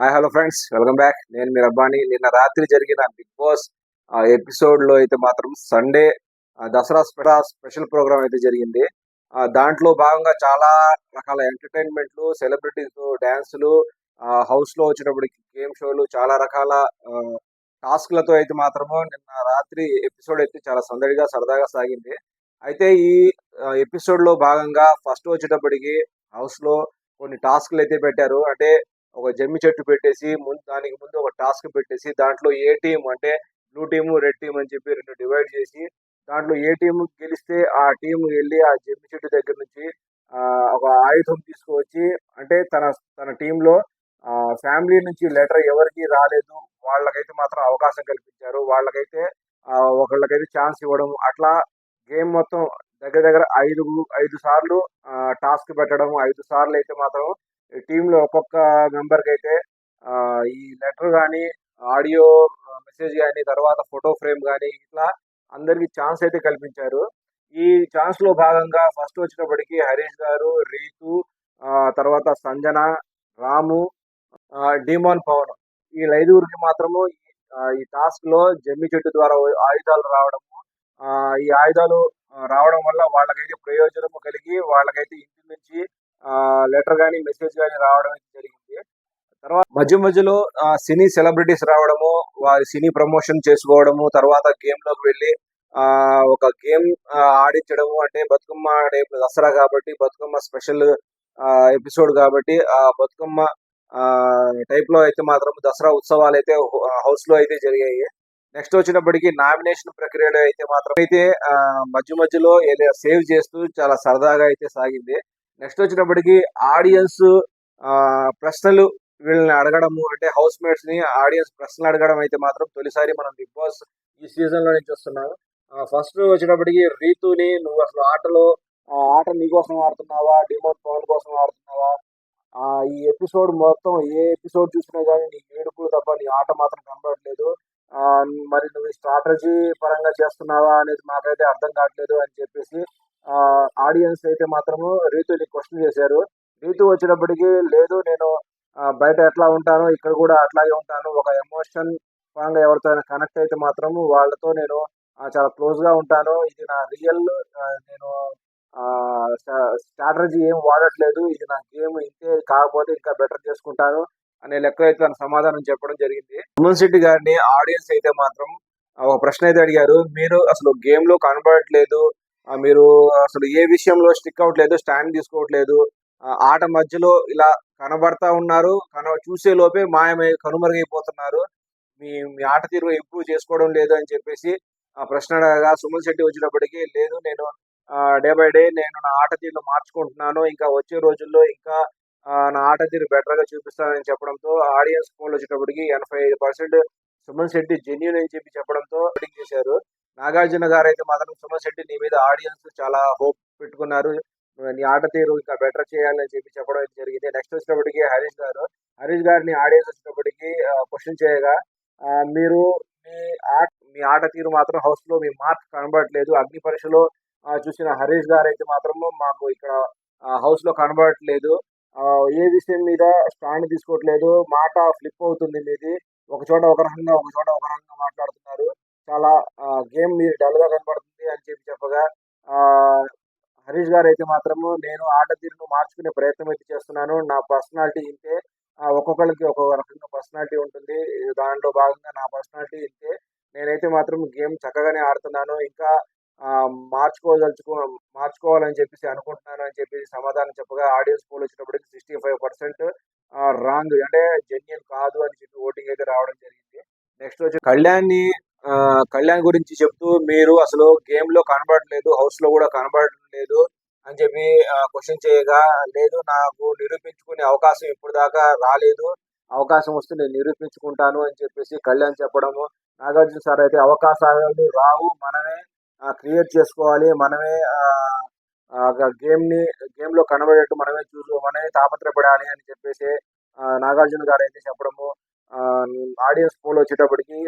Hi hello friends. Welcome back. నేను మీ రబ్బాని. నిన్న రాత్రి జరిగిన బిగ్ బాస్ ఎపిసోడ్లో అయితే మాత్రం Sunday Dasara spe- special programme అయితే జరిగింది. ఆ, దాంట్లో భాగంగా చాలా రకాల ఎంటర్టైన్మెంట్లు సెలబ్రిటీస్ డ్యాన్సులు హౌస్లో వచ్చినప్పటికి గేమ్ షోలు చాలా రకాల టాస్క్లతో అయితే మాత్రము నిన్న రాత్రి ఎపిసోడ్ అయితే చాలా సందడిగా సరదాగా సాగింది. అయితే ఈ ఎపిసోడ్లో భాగంగా ఫస్ట్ వచ్చేటప్పటికి హౌస్లో కొన్ని టాస్క్లు అయితే పెట్టారు. అంటే ఒక జమ్మి చెట్టు పెట్టేసి ముందు దానికి ముందు ఒక టాస్క్ పెట్టేసి దాంట్లో ఏ టీం అంటే బ్లూ టీమ్ రెడ్ టీం అని చెప్పి రెండు డివైడ్ చేసి దాంట్లో ఏ టీం గెలిస్తే ఆ టీం వెళ్ళి ఆ జమ్మి చెట్టు దగ్గర నుంచి ఒక ఆయుధం తీసుకువచ్చి అంటే తన తన టీంలో ఫ్యామిలీ నుంచి లెటర్ ఎవరికి రాలేదు. వాళ్ళకైతే మాత్రం అవకాశం కల్పించారు. వాళ్ళకైతే ఒకళ్ళకైతే ఛాన్స్ ఇవ్వడం. అట్లా గేమ్ మొత్తం దగ్గర దగ్గర ఐదు ఐదు సార్లు టాస్క్ పెట్టడం. ఐదు సార్లు అయితే మాత్రం టీంలో ఒక్కొక్క మెంబర్కి అయితే ఆ, ఈ లెటర్ కానీ ఆడియో మెసేజ్ కానీ తర్వాత ఫోటో ఫ్రేమ్ కానీ ఇట్లా అందరికి ఛాన్స్ అయితే కల్పించారు. ఈ ఛాన్స్లో భాగంగా ఫస్ట్ వచ్చినప్పటికీ హరీష్ గారు రీతు ఆ, తర్వాత సంజన రాము డిమాన్ పవన్. ఈ ఐదుగురికి మాత్రము ఈ- టాస్క్లో జమ్మి చెట్టు ద్వారా ఆయుధాలు రావడము ఆ, ఈ ఆయుధాలు రావడం వల్ల వాళ్ళకైతే ప్రయోజనము కలిగి వాళ్ళకైతే ఇంటి నుంచి లెటర్ కానీ మెసేజ్ కానీ రావడం అయితే జరిగింది. తర్వాత మధ్య మధ్యలో సినీ సెలబ్రిటీస్ రావడము వారి సినీ ప్రమోషన్ చేసుకోవడము తర్వాత గేమ్లోకి వెళ్ళి ఆ ఒక గేమ్ ఆడించడము అంటే బతుకమ్మ ఆడే దసరా కాబట్టి బతుకమ్మ స్పెషల్ ఎపిసోడ్ కాబట్టి ఆ బతుకమ్మ టైప్లో అయితే మాత్రం దసరా ఉత్సవాలు అయితే హౌస్లో అయితే జరిగాయి. నెక్స్ట్ వచ్చినప్పటికీ నామినేషన్ ప్రక్రియలో అయితే మాత్రం అయితే మధ్య మధ్యలో సేవ్ చేస్తూ చాలా సరదాగా అయితే సాగింది. నెక్స్ట్ వచ్చినప్పటికీ ఆడియన్స్ ప్రశ్నలు వీళ్ళని అడగడము అంటే హౌస్ మేట్స్ని ఆడియన్స్ ప్రశ్నలు అడగడం అయితే మాత్రం తొలిసారి మనం బిగ్ బాస్ ఈ సీజన్లో నుంచి వస్తున్నాం. ఫస్ట్ వచ్చినప్పటికి రీతుని నువ్వు అసలు ఆటలో ఆట నీకోసం ఆడుతున్నావా డిమోట్ పవన్ కోసం ఆడుతున్నావా? ఆ, ఈ ఎపిసోడ్ మొత్తం ఏ ఎపిసోడ్ చూసినా కానీ నీ ఏడుపులు తప్ప నీ ఆట మాత్రం కనబడట్లేదు. మరి నువ్వు స్ట్రాటజీ పరంగా చేస్తున్నావా అనేది మాకైతే అర్థం కావట్లేదు అని చెప్పేసి ఆడియన్స్ అయితే మాత్రము రీతుని క్వశ్చన్ చేశారు. రీతు వచ్చినప్పటికీ లేదు నేను బయట ఎట్లా ఉంటాను ఇక్కడ కూడా అట్లాగే ఉంటాను. ఒక ఎమోషన్ పరంగా ఎవరితో కనెక్ట్ అయితే మాత్రము వాళ్ళతో నేను చాలా క్లోజ్గా ఉంటాను. ఇది నా రియల్ నేను స్ట్రాటజీ ఏం వాడట్లేదు. ఇది నా గేమ్ ఇంతే కాకపోతే ఇంకా బెటర్ చేసుకుంటాను అనే లెక్క అయితే తన సమాధానం చెప్పడం జరిగింది. సుమన్ శెట్టి గారిని ఆడియన్స్ అయితే మాత్రం ఒక ప్రశ్న అయితే అడిగారు. మీరు అసలు గేమ్లో కనబడట్లేదు మీరు అసలు ఏ విషయంలో స్టిక్ అవ్వట్లేదు స్టాండ్ తీసుకోవట్లేదు ఆట మధ్యలో ఇలా కనబడతా ఉన్నారు కన చూసే లోపే మాయమై కనుమరుగైపోతున్నారు. మీ మీ ఆట తీరు ఇంప్రూవ్ చేసుకోవడం లేదు అని చెప్పేసి ఆ ప్రశ్న అడగగా సుమన్ శెట్టి వచ్చినప్పటికీ లేదు నేను డే బై డే నేను నా ఆట తీరును మార్చుకుంటున్నాను ఇంకా వచ్చే రోజుల్లో ఇంకా నా ఆట తీరు బెటర్గా చూపిస్తానని చెప్పడంతో ఆడియన్స్ పోల్ వచ్చేటప్పటికి ఎనభై ఐదు పర్సెంట్ సుమన్ శెట్టి జెన్యున్ అని చెప్పి చెప్పడంతో చేశారు. నాగార్జున గారు అయితే మాత్రం సుమన్ శెట్టి నీ మీద ఆడియన్స్ చాలా హోప్ పెట్టుకున్నారు. నీ ఆట తీరు ఇంకా బెటర్ చేయాలని చెప్పి చెప్పడం జరిగింది. నెక్స్ట్ వచ్చినప్పటికి హరీష్ గారు హరీష్ గారిని ఆడియన్స్ వచ్చినప్పటికి క్వశ్చన్ చేయగా మీరు మీ ఆట మీ ఆట తీరు మాత్రం హౌస్లో మీ మార్క్ కనబడట్లేదు. అగ్ని పరీక్షలో చూసిన హరీష్ గారు అయితే మాత్రం మాకు ఇక్కడ హౌస్లో కనబడట్లేదు. ఏ విషయం మీద స్టాండ్ తీసుకోవట్లేదు. మాట ఫ్లిప్ అవుతుంది మీది. ఒక చోట ఒక రకంగా ఒక చోట ఒక రకంగా మాట్లాడుతుంది చాలా గేమ్ మీరు డల్గా కనబడుతుంది అని చెప్పి చెప్పగా హరీష్ గారు అయితే మాత్రము నేను ఆట తీరును మార్చుకునే ప్రయత్నం అయితే చేస్తున్నాను. నా పర్సనాలిటీ ఇంతే ఒక్కొక్కరికి ఒక్కొక్క రకంగా పర్సనాలిటీ ఉంటుంది. దాంట్లో భాగంగా నా పర్సనాలిటీ ఇంతే. నేనైతే మాత్రం గేమ్ చక్కగానే ఆడుతున్నాను. ఇంకా మార్చుకోదలుచుకో మార్చుకోవాలని చెప్పేసి అనుకుంటున్నాను అని చెప్పేసి సమాధానం చెప్పగా ఆడియన్స్ పోల్ వచ్చినప్పటికి సిక్స్టీ ఫైవ్ పర్సెంట్ రాంగ్ అంటే జెన్యున్ కాదు అని చెప్పి ఓటింగ్ అయితే రావడం జరిగింది. నెక్స్ట్ వచ్చి కళ్యాణ్ని కళ్యాణ్ గురించి చెప్తూ మీరు అసలు గేమ్లో కనబడట్లేదు హౌస్లో కూడా కనబడట్లేదు అని చెప్పి క్వశ్చన్ చేయగా లేదు నాకు నిరూపించుకునే అవకాశం ఇప్పుడు దాకా రాలేదు అవకాశం వస్తే నేను నిరూపించుకుంటాను అని చెప్పేసి కళ్యాణ్ చెప్పడము. నాగార్జున సార్ అయితే అవకాశాలు రావు మనమే క్రియేట్ చేసుకోవాలి మనమే గేమ్ని గేమ్లో కనబడేట్టు మనమే చూసు మనమే తాపత్రపడాలి అని చెప్పేసి నాగార్జున గారు అయితే చెప్పడము. ఆడియన్స్ పోల్ వచ్చేటప్పటికి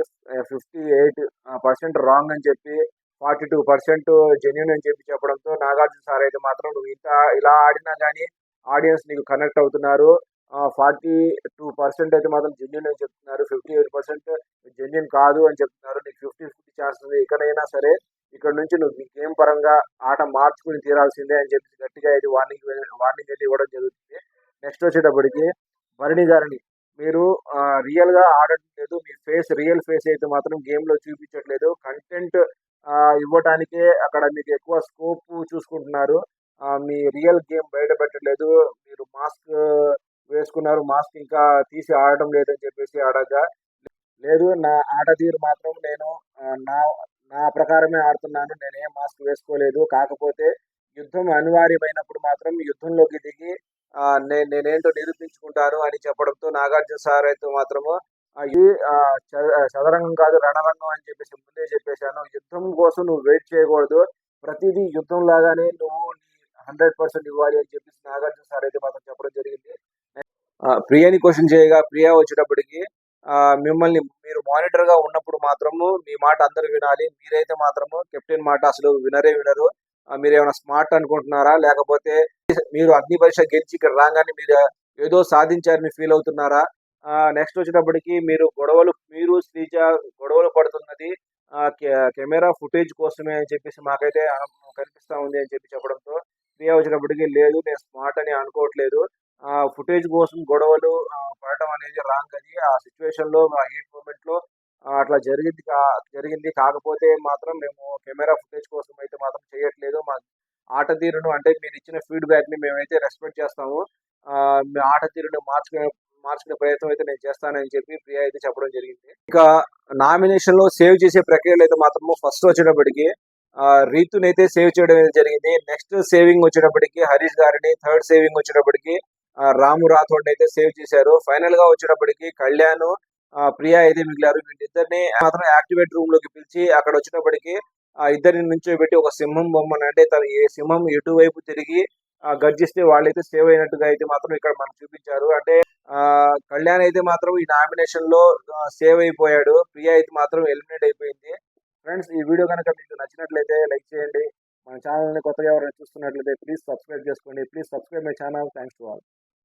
ఫిఫ్టీ ఎయిట్ పర్సెంట్ రాంగ్ అని చెప్పి ఫార్టీ టూ పర్సెంట్ జెన్యున్ అని చెప్పి చెప్పడంతో నాగార్జున సార్ అయితే మాత్రం నువ్వు ఇంత ఇలా ఆడినా కానీ ఆడియన్స్ నీకు కనెక్ట్ అవుతున్నారు. ఫార్టీ టూ పర్సెంట్ అయితే మాత్రం జెన్యున్ అని చెప్తున్నారు. ఫిఫ్టీ ఎయిట్ పర్సెంట్ జెన్యున్ కాదు అని చెప్తున్నారు. నీకు ఫిఫ్టీ ఫిఫ్టీ ఛాన్స్ ఉంది. ఇక్కడైనా సరే ఇక్కడ నుంచి నువ్వు నీ గేమ్ పరంగా ఆట మార్చుకుని తీరాల్సిందే అని చెప్పి గట్టిగా అయితే వార్నింగ్ వార్నింగ్ అయితే ఇవ్వడం జరుగుతుంది. నెక్స్ట్ వచ్చేటప్పటికి భరణి గారిని మీరు రియల్గా ఆడటం లేదు. మీ ఫేస్ రియల్ ఫేస్ అయితే మాత్రం గేమ్లో చూపించట్లేదు. కంటెంట్ ఇవ్వటానికే అక్కడ మీకు ఎక్కువ స్కోప్ చూసుకుంటున్నారు. మీ రియల్ గేమ్ బయట పెట్టలేదు మీరు మాస్క్ వేసుకున్నారు. మాస్క్ ఇంకా తీసి ఆడటం లేదని చెప్పేసి ఆడగా లేదు. నా ఆట తీరు మాత్రం నేను నా నా ప్రకారమే ఆడుతున్నాను. నేనేం మాస్క్ వేసుకోలేదు. కాకపోతే యుద్ధం అనివార్యమైనప్పుడు మాత్రం యుద్ధంలోకి దిగి నేను నేనేంటో నిరూపించుకుంటాను అని చెప్పడంతో నాగార్జున సార్ అయితే మాత్రము ఆ, ఇది చదరంగం కాదు రణరంగం అని చెప్పేసి ముందే చెప్పేశాను. యుద్ధం కోసం నువ్వు వెయిట్ చేయకూడదు. ప్రతిదీ యుద్ధం లాగానే నువ్వు హండ్రెడ్ పర్సెంట్ ఇవ్వాలి అని చెప్పేసి నాగార్జున సార్ అయితే మాత్రం చెప్పడం జరిగింది. ఆ, ప్రియాని క్వశ్చన్ చేయగా ప్రియా వచ్చేటప్పటికి మిమ్మల్ని మీరు మానిటర్గా ఉన్నప్పుడు మాత్రము మీ మాట అందరూ వినాలి. మీరైతే మాత్రము కెప్టెన్ మాట అసలు వినరే వినరు. మీరు ఏమైనా స్మార్ట్ అనుకుంటున్నారా? లేకపోతే మీరు అగ్ని పరీక్ష గెలిచి ఇక్కడ రాగానే మీరు ఏదో సాధించారని ఫీల్ అవుతున్నారా? నెక్స్ట్ వచ్చేటప్పటికి మీరు గొడవలు మీరు శ్రీజ గొడవలు పడుతున్నది కెమెరా ఫుటేజ్ కోసమే అని చెప్పేసి మాకైతే కనిపిస్తూ ఉంది అని చెప్పి చెప్పడంతో ప్రియా వచ్చినప్పటికీ లేదు నేను స్మార్ట్ అని అనుకోవట్లేదు. ఫుటేజ్ కోసం గొడవలు పడటం అనేది రాంగ్ అది. ఆ సిచ్యువేషన్లో మా ఆ హీట్ మూమెంట్లో అట్లా జరిగింది జరిగింది. కాకపోతే మాత్రం మేము కెమెరా ఫుటేజ్ కోసం అయితే మాత్రం చేయట్లేదు. మా ఆట తీరును అంటే మీరు ఇచ్చిన ఫీడ్బ్యాక్ని మేమైతే రెస్పెక్ట్ చేస్తాము. ఆ, మీ ఆట తీరును మార్చుకునే మార్చుకునే ప్రయత్నం అయితే నేను చేస్తానని చెప్పి ప్రియా అయితే చెప్పడం జరిగింది. ఇక నామినేషన్లో సేవ్ చేసే ప్రక్రియలో అయితే మాత్రము ఫస్ట్ వచ్చేటప్పటికి ఆ, రీతుని అయితే సేవ్ చేయడం అయితే జరిగింది. నెక్స్ట్ సేవింగ్ వచ్చేటప్పటికి హరీష్ గారిని థర్డ్ సేవింగ్ వచ్చేటప్పటికి రాము రాథోడ్ అయితే సేవ్ చేశారు. ఫైనల్గా వచ్చేటప్పటికి కళ్యాణ్ ప్రియా అయితే మిగిలారు వీళ్ళిద్దరిని మాత్రం యాక్టివేట్ రూమ్లోకి పిలిచి అక్కడ వచ్చినప్పటికీ ఆ ఇద్దరిని నుంచోబెట్టి ఒక సింహం బొమ్మను అంటే తన ఏ సింహం ఎటువైపు తిరిగి గర్జిస్తే వాళ్ళైతే సేవ్ అయినట్టుగా అయితే మాత్రం ఇక్కడ మనకు చూపించారు. అంటే ఆ కళ్యాణ్ అయితే మాత్రం ఈ నామినేషన్లో సేవ్ అయిపోయాడు. ప్రియా అయితే మాత్రం ఎలిమినేట్ అయిపోయింది. ఫ్రెండ్స్ ఈ వీడియో కనుక మీకు నచ్చినట్లయితే లైక్ చేయండి. మన ఛానల్ని కొత్తగా ఎవరైనా చూస్తున్నట్లయితే ప్లీజ్ సబ్స్క్రైబ్ చేసుకోండి. Please subscribe my channel thanks to all